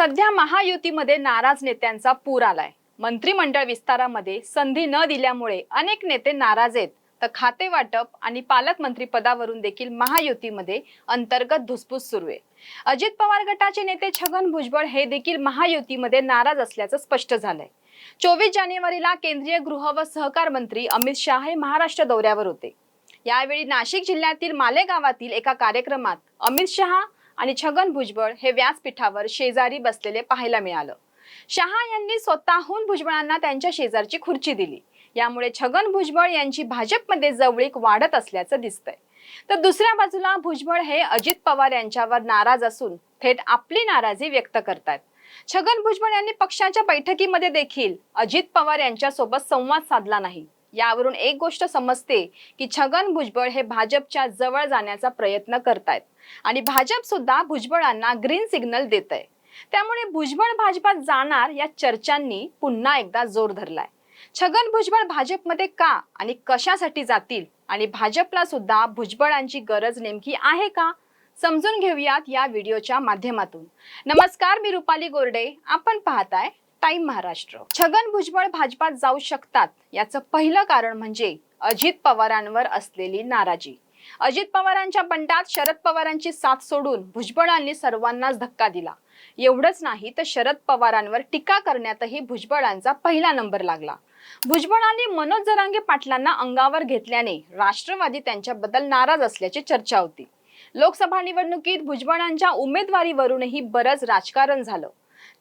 सध्या महायुतीमध्ये नाराज नेत्यांचा पूर आलाय. मंत्रिमंडळ विस्तारामध्ये संधी न दिल्यामुळे अनेक नेते नाराज आहेत. तर खाते वाटप आणि पालकमंत्री पदावरून देखील महायुतीमध्ये अंतर्गत धुसफूस सुरू आहे. अजित पवार गटाचे नेते छगन भुजबळ हे देखील महायुतीमध्ये नाराज असल्याचं स्पष्ट झालंय. चोवीस जानेवारीला केंद्रीय गृह व सहकार मंत्री अमित शहा हे महाराष्ट्र दौऱ्यावर होते. यावेळी नाशिक जिल्ह्यातील मालेगावातील एका कार्यक्रमात अमित शहा आणि छगन भुजबळ हे व्यासपीठावर शेजारी बसलेले पाहायला मिळालं. शहा यांनी स्वतःहून भुजबळांना त्यांच्या शेजारची खुर्ची दिली. यामुळे छगन भुजबळ यांची भाजपमध्ये जवळीक वाढत असल्याचं दिसतंय. तर दुसऱ्या बाजूला भुजबळ हे अजित पवार यांच्यावर नाराज असून थेट आपली नाराजी व्यक्त करतात छगन भुजबळ यांनी पक्षाच्या बैठकीमध्ये देखील अजित पवार यांच्यासोबत संवाद साधला नाही. यावरून एक गोष्ट समजते की छगन भुजबळ हे भाजपच्या जवळ जाण्याचा प्रयत्न करतायत. आणि भाजप सुद्धा भुजबळांना ग्रीन सिग्नल देत आहे त्यामुळे भुजबळ भाजपात जाणार या चर्चांनी पुन्हा एकदा जोर धरलाय. छगन भुजबळ भाजपमध्ये का आणि कशासाठी जातील? आणि भाजपला सुद्धा भुजबळांची गरज नेमकी आहे का? समजून घेऊयात या व्हिडिओच्या माध्यमातून. नमस्कार मी रुपाली गोरडे. आपण पाहताय टाइम महाराष्ट्र. छगन भुजबळ भाजपात जाऊ शकतात याचं पहिलं कारण म्हणजे अजित पवारांवर असलेली नाराजी. अजित पवारांच्या बंडात शरद पवारांची साथ सोडून भुजबळांनी सर्वांनाच धक्का दिला. एवढंच नाही तर शरद पवारांवर टीका करण्यातही भुजबळांचा पहिला नंबर लागला. भुजबळांनी मनोज जरांगे पाटलांना अंगावर घेतल्याने राष्ट्रवादी त्यांच्याबद्दल नाराज असल्याची चर्चा होती. लोकसभा निवडणुकीत भुजबळांच्या उमेदवारीवरूनही बरंच राजकारण झालं.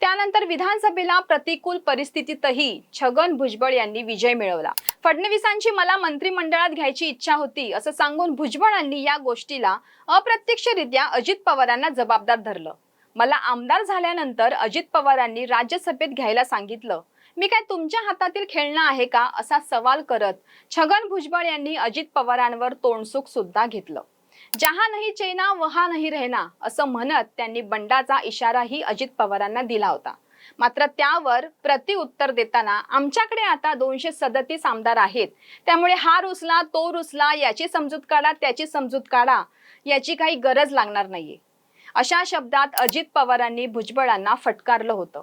त्यानंतर विधानसभेला प्रतिकूल परिस्थितीतही छगन भुजबळ यांनी विजय मिळवला. फडणवीसांची मला मंत्रिमंडळात घ्यायची इच्छा होती असं सांगून भुजबळांनी या गोष्टीला अप्रत्यक्षरित्या अजित पवारांना जबाबदार धरलं. मला आमदार झाल्यानंतर अजित पवारांनी राज्यसभेत घ्यायला सांगितलं मी काय तुमच्या हातातील खेळणं आहे का? असा सवाल करत छगन भुजबळ यांनी अजित पवारांवर तोंडसुख सुद्धा घेतलं. जहा नाही चैना वहा नाही रहना असं म्हणत त्यांनी बंडाचा इशाराही अजित पवारांना दिला होता. मात्र त्यावर प्रतिउत्तर देताना आमच्याकडे आता दोनशे सदतीस आमदार आहेत. त्यामुळे हा रुसला तो रुसला याची समजूत काढा त्याची समजूत काढा याची काही गरज लागणार नाहीये. अशा शब्दात अजित पवारांनी भुजबळांना फटकारलं होतं.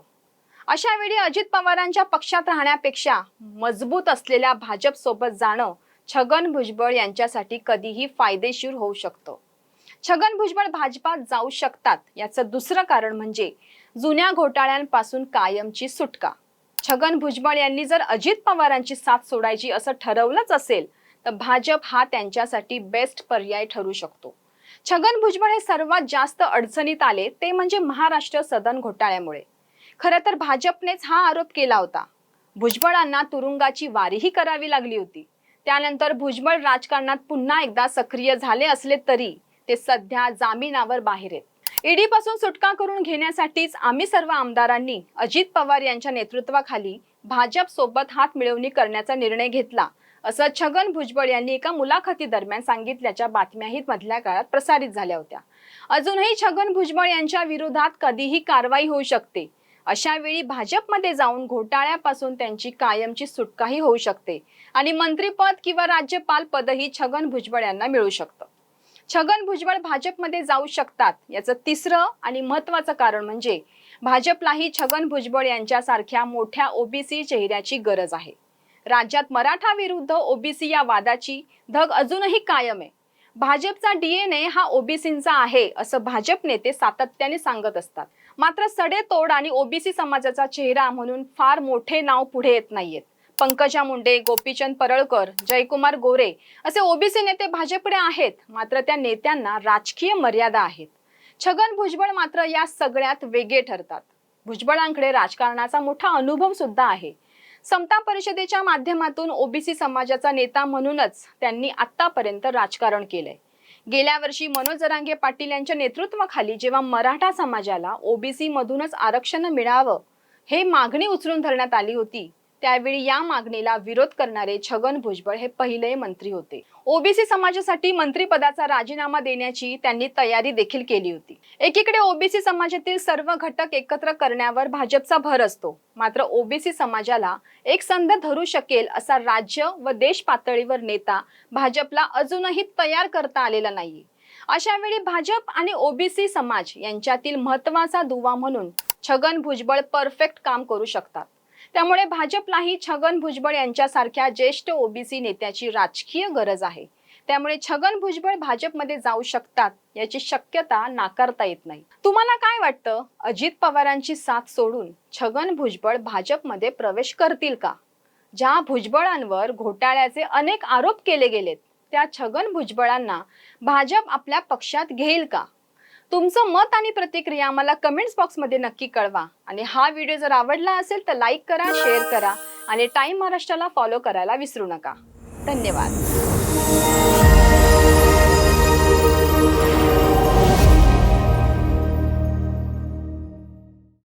अशा वेळी अजित पवारांच्या पक्षात राहण्यापेक्षा मजबूत असलेल्या भाजप सोबत जाणं छगन भुजबळ यांच्यासाठी कधीही फायदेशीर होऊ शकतं. छगन भुजबळ भाजपात जाऊ शकतात याचं दुसरं कारण म्हणजे जुन्या घोटाळ्यांपासून कायमची सुटका. छगन भुजबळ यांनी जर अजित पवारांची साथ सोडायची असं ठरवलंच असेल तर भाजप हा त्यांच्यासाठी बेस्ट पर्याय ठरू शकतो. छगन भुजबळ हे सर्वात जास्त अडचणीत आले ते म्हणजे महाराष्ट्र सदन घोटाळ्यामुळे. खरं तर भाजपनेच हा आरोप केला होता. भुजबळांना तुरुंगाची वारीही करावी लागली होती. त्यानंतर भुजबळ राजकारणात पुन्हा एकदा सक्रिय झाले असले तरी ते सध्या जामिनावर बाहेर आहेत. ईडी पासून सुटका करून घेण्यासाठीच आम्ही सर्व आमदारांनी अजित पवार यांच्या नेतृत्वाखाली भाजप सोबत हात मिळवणी करण्याचा निर्णय घेतला असं छगन भुजबळ यांनी एका मुलाखती दरम्यान सांगितल्याच्या बातम्याही मधल्या काळात प्रसारित झाल्या होत्या. अजूनही छगन भुजबळ यांच्या विरोधात कधीही कारवाई होऊ शकते अशा वेळी भाजपमध्ये जाऊन घोटाळ्यापासून त्यांची कायमची सुटकाही होऊ शकते आणि मंत्रीपद किंवा राज्यपाल पदही छगन भुजबळ यांना मिळू शकतं. छगन भुजबळ भाजपमध्ये जाऊ शकतात याचं तिसरं आणि महत्वाचं कारण म्हणजे भाजपलाही छगन भुजबळ यांच्यासारख्या मोठ्या ओबीसी चेहऱ्याची गरज आहे. राज्यात मराठा विरुद्ध ओबीसी या वादाची धग अजूनही कायम आहे. भाजपचा डीएनए हा ओबीसींचा आहे असं भाजप नेते सातत्याने सांगत असतात. मात्र सडेतोड आणि ओबीसी समाजाचा चेहरा म्हणून फार मोठे नाव पुढे येत नाहीयेत. पंकजा मुंडे गोपीचंद परळकर जयकुमार गोरे असे ओबीसी नेते भाजपकडे आहेत मात्र त्या नेत्यांना राजकीय मर्यादा आहेत. छगन भुजबळ मात्र या सगळ्यात वेगळे ठरतात. भुजबळांकडे राजकारणाचा मोठा अनुभव सुद्धा आहे. समता परिषदेच्या माध्यमातून ओबीसी समाजाचा नेता म्हणूनच त्यांनी आतापर्यंत राजकारण केलंय. गेल्या वर्षी मनोज जरांगे पाटील यांच्या नेतृत्वाखाली जेव्हा मराठा समाजाला ओबीसी मधूनच आरक्षण मिळावं हे मागणी उचलून धरण्यात आली होती त्यावेळी या मागणीला विरोध करणारे छगन भुजबळ हे पहिले मंत्री होते. ओबीसी समाजासाठी मंत्रीपदाचा राजीनामा देण्याची त्यांनी तयारी देखील केली होती. एकीकडे ओबीसी समाजातील सर्व घटक एकत्र करण्यावर भाजपचा भर असतो. मात्र ओबीसी समाजाला एक संध धरू शकेल असा राज्य व देश पातळीवर नेता भाजपला अजूनही तयार करता आलेला नाही अशा वेळी भाजप आणि ओबीसी समाज यांच्यातील महत्त्वाचा दुवा म्हणून छगन भुजबळ परफेक्ट काम करू शकतात. त्यामुळे भाजपलाही छगन भुजबळ यांच्यासारख्या ज्येष्ठ ओबीसी नेत्याची राजकीय गरज आहे. त्यामुळे छगन भुजबळ भाजपमध्ये जाऊ शकतात याची शक्यता नाकारता येत नाही. तुम्हाला काय वाटतं? अजित पवारांची साथ सोडून छगन भुजबळ भाजपमध्ये प्रवेश करतील का? ज्या भुजबळांवर घोटाळ्याचे अनेक आरोप केले गेलेत त्या छगन भुजबळांना भाजप आपल्या पक्षात घेईल का? तुमचं मत आणि प्रतिक्रिया मला कमेंट्स बॉक्समध्ये नक्की कळवा. आणि हा व्हिडिओ जर आवडला असेल तर लाईक करा शेअर करा आणि टाईम महाराष्ट्राला फॉलो करायला विसरू नका. धन्यवाद.